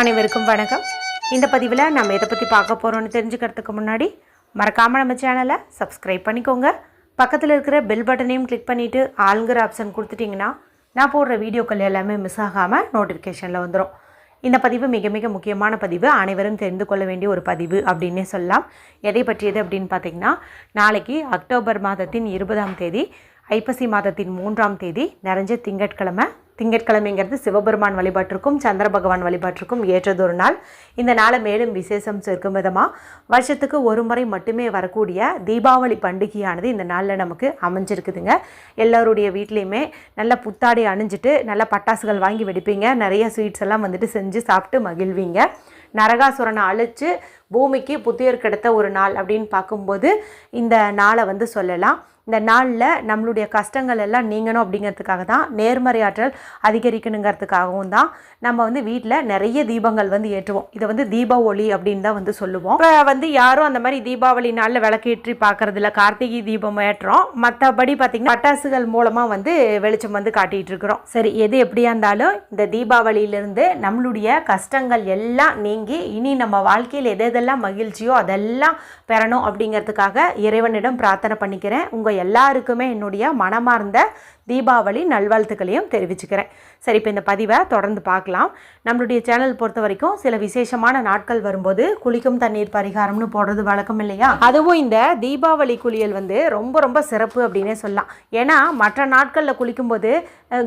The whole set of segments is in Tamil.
அனைவருக்கும் வணக்கம். இந்த பதிவில் நம்ம எதை பற்றி பார்க்க போகிறோம்னு தெரிஞ்சுக்கிறதுக்கு முன்னாடி மறக்காமல் நம்ம சேனலை சப்ஸ்கிரைப் பண்ணிக்கோங்க. பக்கத்தில் இருக்கிற பெல் பட்டனையும் கிளிக் பண்ணிவிட்டு ஆளுங்கிற ஆப்ஷன் கொடுத்துட்டிங்கன்னா நான் போடுற வீடியோக்கள் எல்லாமே மிஸ் ஆகாமல் நோட்டிஃபிகேஷனில் வந்துடும் இந்த பதிவு மிக மிக முக்கியமான பதிவு. அனைவரும் தெரிந்து கொள்ள வேண்டிய ஒரு பதிவு அப்படின்னே சொல்லலாம். எதை பற்றியது அப்படின்னு பார்த்தீங்கன்னா நாளைக்கு அக்டோபர் மாதத்தின் இருபதாம் தேதி ஐப்பசி மாதத்தின் மூன்றாம் தேதி நிறைஞ்ச திங்கட்கிழமை திங்கட்கிழமைங்கிறது சிவபெருமான் வழிபாட்டிற்கும் சந்திர பகவான் வழிபாட்டிற்கும் ஏற்றதொரு நாள். இந்த நாளை மேலும் விசேஷம் சேர்க்கும் விதமாக வருஷத்துக்கு ஒரு முறை மட்டுமே வரக்கூடிய தீபாவளி பண்டிகையானது இந்த நாளில் நமக்கு அமைஞ்சிருக்குதுங்க. எல்லோருடைய வீட்லேயுமே நல்ல புத்தாடை அணிஞ்சிட்டு நல்ல பட்டாசுகள் வாங்கி வெடிப்பீங்க. நிறைய ஸ்வீட்ஸ் எல்லாம் வந்துட்டு செஞ்சு சாப்பிட்டு மகிழ்வீங்க. நரகாசுரனை அழித்து பூமிக்கு புத்துயிர் கிடைத்த ஒரு நாள் அப்படின்னு பார்க்கும்போது இந்த நாளை வந்து சொல்லலாம். இந்த நாளில் நம்மளுடைய கஷ்டங்கள் எல்லாம் நீங்கணும் அப்படிங்கிறதுக்காக தான் நேர்மறையாற்றல் அதிகரிக்கணுங்கிறதுக்காகவும் தான் நம்ம வந்து வீட்டில் நிறைய தீபங்கள் வந்து ஏற்றுவோம். இதை வந்து தீப ஒளி அப்படின்னு தான் வந்து சொல்லுவோம். இப்போ வந்து யாரும் அந்த மாதிரி தீபாவளி நாளில் விளக்கேற்றி பார்க்கறதில்ல கார்த்திகை தீபம் ஏற்றுறோம் மற்றபடி பார்த்திங்கன்னா பட்டாசுகள் மூலமாக வந்து வெளிச்சம் வந்து காட்டிகிட்டு இருக்கிறோம். சரி எது எப்படியா இருந்தாலும் இந்த தீபாவளியிலேருந்து நம்மளுடைய கஷ்டங்கள் எல்லாம் நீங்கி இனி நம்ம வாழ்க்கையில் எதை எதெல்லாம் மகிழ்ச்சியோ அதெல்லாம் பெறணும் அப்படிங்கிறதுக்காக இறைவனிடம் பிரார்த்தனை பண்ணிக்கிறேன். உங்கள் எல்லாருக்குமே என்னுடைய மனமார்ந்த தீபாவளி நல்வாழ்த்துக்களையும் தெரிவிச்சுக்கிறேன். சரி இப்போ இந்த பதிவை தொடர்ந்து பார்க்கலாம். நம்மளுடைய சேனல் பொறுத்த வரைக்கும் சில விசேஷமான நாட்கள் வரும்போது குளிக்கும் தண்ணீர் பரிகாரம்னு போடுறது வழக்கம் இல்லையா? அதுவும் இந்த தீபாவளி குளியல் வந்து ரொம்ப ரொம்ப சிறப்பு அப்படின்னே சொல்லலாம். ஏன்னா மற்ற நாட்களில் குளிக்கும்போது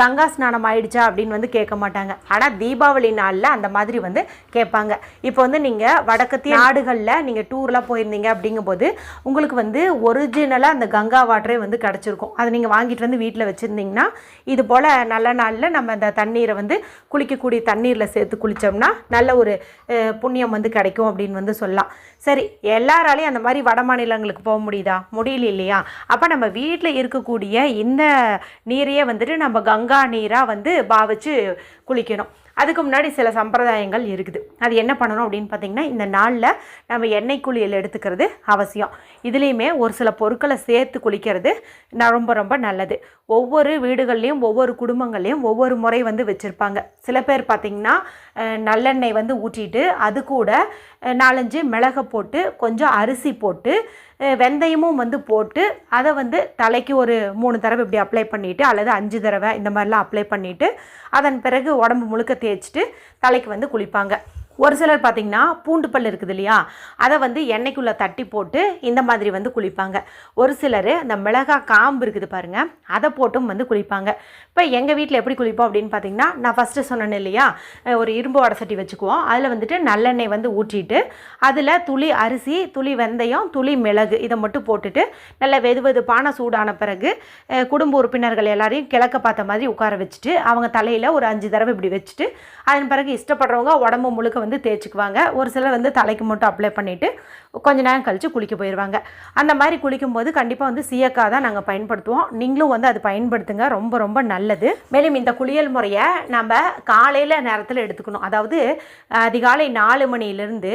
கங்கா ஸ்நானம் ஆயிடுச்சா அப்படின்னு வந்து கேட்க மாட்டாங்க. ஆனால் தீபாவளி நாளில் அந்த மாதிரி வந்து கேட்பாங்க. இப்போ வந்து நீங்கள் வடக்கத்திய நாடுகளில் நீங்கள் டூர்லாம் போயிருந்தீங்க அப்படிங்கும்போது உங்களுக்கு வந்து ஒரிஜினலாக அந்த கங்கா வாட்டரே வந்து கிடச்சிருக்கும். அதை நீங்கள் வாங்கிட்டு வந்து வீட்டில் வச்சு வச்சுருந்தீங்கன்னா இது போல் நல்ல நாளில் நம்ம அந்த தண்ணீரை வந்து குளிக்கக்கூடிய தண்ணீரில் சேர்த்து குளித்தோம்னா நல்ல ஒரு புண்ணியம் வந்து கிடைக்கும் அப்படின்னு வந்து சொல்லலாம். சரி எல்லாராலையும் அந்த மாதிரி வட மாநிலங்களுக்கு போக முடியுதா? முடியல இல்லையா? அப்போ நம்ம வீட்டில் இருக்கக்கூடிய இந்த நீரையே வந்துட்டு நம்ம கங்கா நீராக வந்து பாவிச்சு குளிக்கணும். அதுக்கு முன்னாடி சில சம்பிரதாயங்கள் இருக்குது. அது என்ன பண்ணணும் அப்படின்னு பார்த்தீங்கன்னா இந்த நாளில் நம்ம எண்ணெய் குளியல் எடுத்துக்கிறது அவசியம். இதுலேயுமே ஒரு சில பொருட்களை சேர்த்து குளிக்கிறது ரொம்ப ரொம்ப நல்லது. ஒவ்வொரு வீடுகள்லேயும் ஒவ்வொரு குடும்பங்கள்லேயும் ஒவ்வொரு முறை வந்து வச்சுருப்பாங்க. சில பேர் பார்த்திங்கன்னா நல்லெண்ணெய் வந்து ஊற்றிட்டு அது கூட நாலஞ்சு மிளகை போட்டு கொஞ்சம் அரிசி போட்டு வெந்தயமும் வந்து போட்டு அதை வந்து தலைக்கு ஒரு மூணு தடவை இப்படி அப்ளை பண்ணிவிட்டு அல்லது அஞ்சு தடவை இந்த மாதிரிலாம் அப்ளை பண்ணிவிட்டு அதன் பிறகு உடம்பு முழுக்க தேய்ச்சிட்டு தலைக்கு வந்து குளிப்பாங்க. ஒரு சிலர் பார்த்திங்கன்னா பூண்டு பல் இருக்குது இல்லையா? அதை வந்து எண்ணெய்க்குள்ளே தட்டி போட்டு இந்த மாதிரி வந்து குளிப்பாங்க. ஒரு சிலர் அந்த மிளகாய் காம்பு இருக்குது பாருங்கள் அதை போட்டும் வந்து குளிப்பாங்க. இப்போ எங்கள் வீட்டில் எப்படி குளிப்போம் அப்படின்னு பார்த்தீங்கன்னா நான் ஃபஸ்ட்டு சொன்னேன் இல்லையா? ஒரு இரும்பு வடசட்டி வச்சுக்குவோம். அதில் வந்துட்டு நல்லெண்ணெய் வந்து ஊற்றிட்டு அதில் துளி அரிசி துளி வெந்தயம் துளி மிளகு இதை மட்டும் போட்டுட்டு நல்ல வெது வெதுப்பான சூடான பிறகு குடும்ப உறுப்பினர்கள் எல்லாரையும் கிழக்க பார்த்த மாதிரி உட்கார வச்சுட்டு அவங்க தலையில் ஒரு அஞ்சு தடவை இப்படி வச்சுட்டு அதன் பிறகு இஷ்டப்படுறவங்க உடம்பு முழுக்க வந்து தேய்ச்சிக்குவாங்க. ஒரு சிலர் வந்து தலைக்கு மட்டும் அப்ளை பண்ணிவிட்டு கொஞ்ச நேரம் கழித்து குளிக்க போயிடுவாங்க அந்த மாதிரி குளிக்கும்போது கண்டிப்பாக வந்து சீயக்காய் தான் நாங்கள் பயன்படுத்துவோம். நீங்களும் வந்து அது பயன்படுத்துங்க. ரொம்ப ரொம்ப நல்லது. மேலும் இந்த குளியல் முறையை நம்ம காலையில் நேரத்தில் எடுத்துக்கணும். அதாவது அதிகாலை நாலு மணிலேருந்து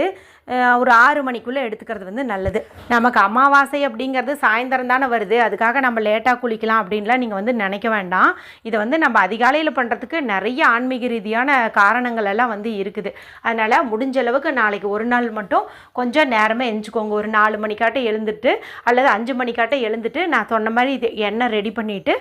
ஒரு ஆறு மணிக்குள்ளே எடுத்துக்கிறது வந்து நல்லது. நமக்கு அமாவாசை அப்படிங்கிறது சாயந்தரம் தானே வருது. அதுக்காக நம்ம லேட்டாக குளிக்கலாம் அப்படின்லாம் நீங்கள் வந்து நினைக்க வேண்டாம். இதை வந்து நம்ம அதிகாலையில் பண்ணுறதுக்கு நிறைய ஆன்மீக ரீதியான காரணங்கள் எல்லாம் வந்து இருக்குது. அதனால் முடிஞ்ச அளவுக்கு நாளைக்கு ஒரு நாள் மட்டும் கொஞ்சம் நேரமே எழுஞ்சிக்கோங்க ஒரு நாலு மணிக்காட்ட எழுந்துட்டு அல்லது அஞ்சு மணிக்காட்ட எழுந்துட்டு நான் சொன்ன மாதிரி இது எண்ணெய் ரெடி பண்ணிவிட்டு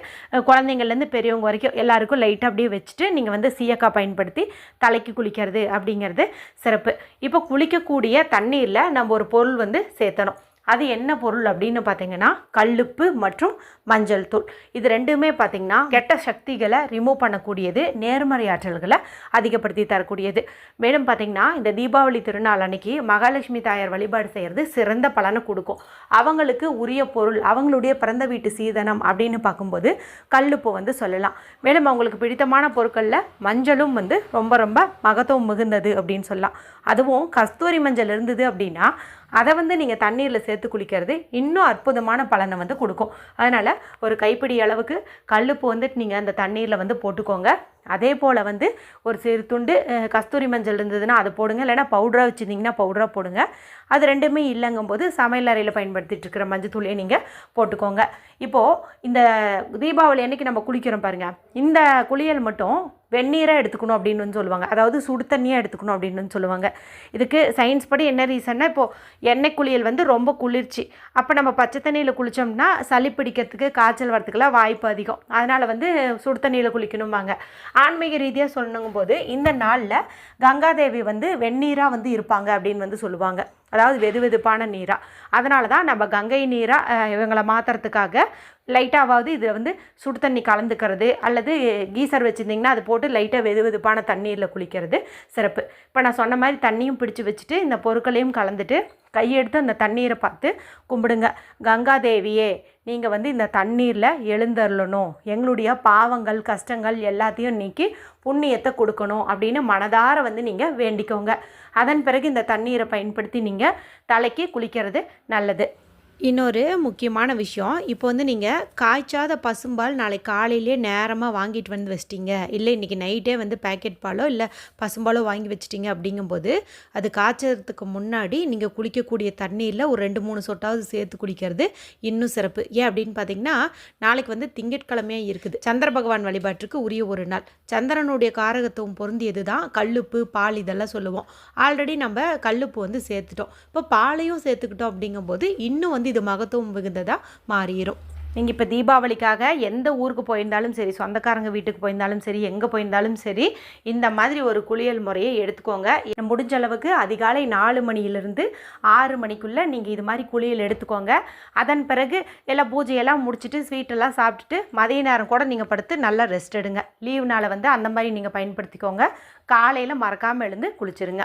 குழந்தைங்கள்லேருந்து பெரியவங்க வரைக்கும் எல்லாருக்கும் லைட்டாக அப்படியே வச்சுட்டு நீங்கள் வந்து சீயக்காய் பயன்படுத்தி தலைக்கு குளிக்கிறது அப்படிங்கிறது சிறப்பு. இப்போ குளிக்கக்கூடிய தண்ணீரில் நம்ம ஒரு பொருள் வந்து சேர்த்தணும். அது என்ன பொருள் அப்படின்னு பார்த்தீங்கன்னா கல்லுப்பு மற்றும் மஞ்சள் தூள். இது ரெண்டுமே பார்த்தீங்கன்னா கெட்ட சக்திகளை ரிமூவ் பண்ணக்கூடியது நேர்மறை ஆற்றல்களை அதிகப்படுத்தி தரக்கூடியது. மேலும் பார்த்திங்கன்னா இந்த தீபாவளி திருநாள் அன்னைக்கு மகாலட்சுமி தாயார் வழிபாடு செய்கிறது சிறந்த பலனை கொடுக்கும். அவங்களுக்கு உரிய பொருள் அவங்களுடைய பிறந்த வீட்டு சீதனம் அப்படின்னு பார்க்கும்போது கல்லுப்பு வந்து சொல்லலாம். மேலும் அவங்களுக்கு பிடித்தமான பொருட்களில் மஞ்சளும் வந்து ரொம்ப ரொம்ப மகத்துவம் மிகுந்தது அப்படின்னு சொல்லலாம். அதுவும் கஸ்தூரி மஞ்சள் இருந்தது அப்படின்னா அதை வந்து நீங்கள் தண்ணீரில் சேர்த்து குளிக்கிறது இன்னும் அற்புதமான பலனை வந்து கொடுக்கும். அதனால் ஒரு கைப்பிடி அளவுக்கு கல்லுப்பு வந்துட்டு நீங்கள் அந்த தண்ணீரில் வந்து போட்டுக்கோங்க. அதே போல் வந்து ஒரு சிறு துண்டு கஸ்தூரி மஞ்சள் இருந்ததுன்னா அதை போடுங்க. இல்லைன்னா பவுடராக வச்சுருந்தீங்கன்னா பவுடராக போடுங்க. அது ரெண்டுமே இல்லைங்கும்போது சமையல் அறையில் பயன்படுத்திட்டு இருக்கிற மஞ்சத்தூளையே நீங்கள் போட்டுக்கோங்க. இப்போது இந்த தீபாவளி அன்னைக்கு நம்ம குளிக்கிறோம் பாருங்க. இந்த குளியல் மட்டும் வெந்நீராக எடுத்துக்கணும் அப்படின்னு சொல்லுவாங்க. அதாவது சுடு தண்ணியாக எடுத்துக்கணும் அப்படின்னு சொல்லுவாங்க. இதுக்கு சயின்ஸ் படி என்ன ரீசன்னா இப்போது எண்ணெய் குளியல் வந்து ரொம்ப குளிர்ச்சி. அப்போ நம்ம பச்சை தண்ணியில் குளித்தோம்னா சளி பிடிக்கிறதுக்கு காய்ச்சல் வரத்துக்குலாம் வாய்ப்பு அதிகம். அதனால் வந்து சுடு தண்ணியில் குளிக்கணும்பாங்க. ஆன்மீக ரீதியாக சொல்லணுங்கும் போது இந்த நாளில் கங்காதேவி வந்து வெந்நீராக வந்து இருப்பாங்க அப்படின்னு வந்து சொல்லுவாங்க. அதாவது வெது வெதுப்பான நீராக அதனால தான் நம்ம கங்கை நீராக இவங்களை மாற்றுறதுக்காக லைட்டாவது இதில் வந்து சுடு தண்ணி கலந்துக்கிறது அல்லது கீசர் வச்சுருந்திங்கன்னா அது போட்டு லைட்டாக வெது வெதுப்பான தண்ணீரில் குளிக்கிறது சிறப்பு. இப்போ நான் சொன்ன மாதிரி தண்ணியும் பிடிச்சி வச்சுட்டு இந்த பொருட்களையும் கலந்துட்டு கையெடுத்து அந்த தண்ணீரை பார்த்து கும்பிடுங்க. கங்காதேவியே நீங்கள் வந்து இந்த தண்ணீரில் எழுந்தருளணும். எங்களுடைய பாவங்கள் கஷ்டங்கள் எல்லாத்தையும் நீக்கி புண்ணியத்தை கொடுக்கணும் அப்படின்னு மனதார வந்து நீங்கள் வேண்டிக்கோங்க. அதன் பிறகு இந்த தண்ணீரை பயன்படுத்தி நீங்கள் தலைக்கு குளிக்கிறது நல்லது. இன்னொரு முக்கியமான விஷயம். இப்போ வந்து நீங்கள் காய்ச்சாத பசும்பால் நாளைக்கு காலையிலேயே நேரமாக வாங்கிட்டு வந்து வச்சிட்டிங்க. இல்லை இன்றைக்கி நைட்டே வந்து பேக்கெட் பாலோ இல்லை பசும்பாலோ வாங்கி வச்சிட்டிங்க அப்படிங்கும்போது அது காய்ச்சறதுக்கு முன்னாடி நீங்கள் குளிக்கக்கூடிய தண்ணீரில் ஒரு ரெண்டு மூணு சொட்டாவது சேர்த்து குடிக்கிறது இன்னும் சிறப்பு. ஏன் அப்படின்னு பார்த்தீங்கன்னா நாளைக்கு வந்து திங்கட்கிழமையாக இருக்குது. சந்திர பகவான் வழிபாட்டுக்கு உரிய ஒரு நாள். சந்திரனுடைய காரகத்துவம் பொருந்தியது தான் கல்லுப்பு பால் இதெல்லாம் சொல்லுவோம். ஆல்ரெடி நம்ம கல்லுப்பு வந்து சேர்த்துட்டோம். இப்போ பாலையும் சேர்த்துக்கிட்டோம் அப்படிங்கும்போது இன்னும் வந்து இது மகத்துவம் மிகுந்ததாக மாறிடும் நீங்கள் இப்போ தீபாவளிக்காக எந்த ஊருக்கு போயிருந்தாலும் சரி சொந்தக்காரங்க வீட்டுக்கு போயிருந்தாலும் சரி எங்கே போயிருந்தாலும் சரி இந்த மாதிரி ஒரு குளியல் முறையை எடுத்துக்கோங்க. முடிஞ்ச அளவுக்கு அதிகாலை நாலு மணியிலிருந்து ஆறு மணிக்குள்ளே நீங்கள் இது மாதிரி குளியல் எடுத்துக்கோங்க. அதன் பிறகு எல்லாம் பூஜையெல்லாம் முடிச்சுட்டு ஸ்வீட்டெல்லாம் சாப்பிட்டுட்டு மதிய நேரம் கூட நீங்கள் படுத்து நல்லா ரெஸ்ட் எடுங்க. லீவ்னால் நாளை வந்து அந்த மாதிரி நீங்கள் பயன்படுத்திக்கோங்க. காலையில் மறக்காமல் எழுந்து குளிச்சிருங்க.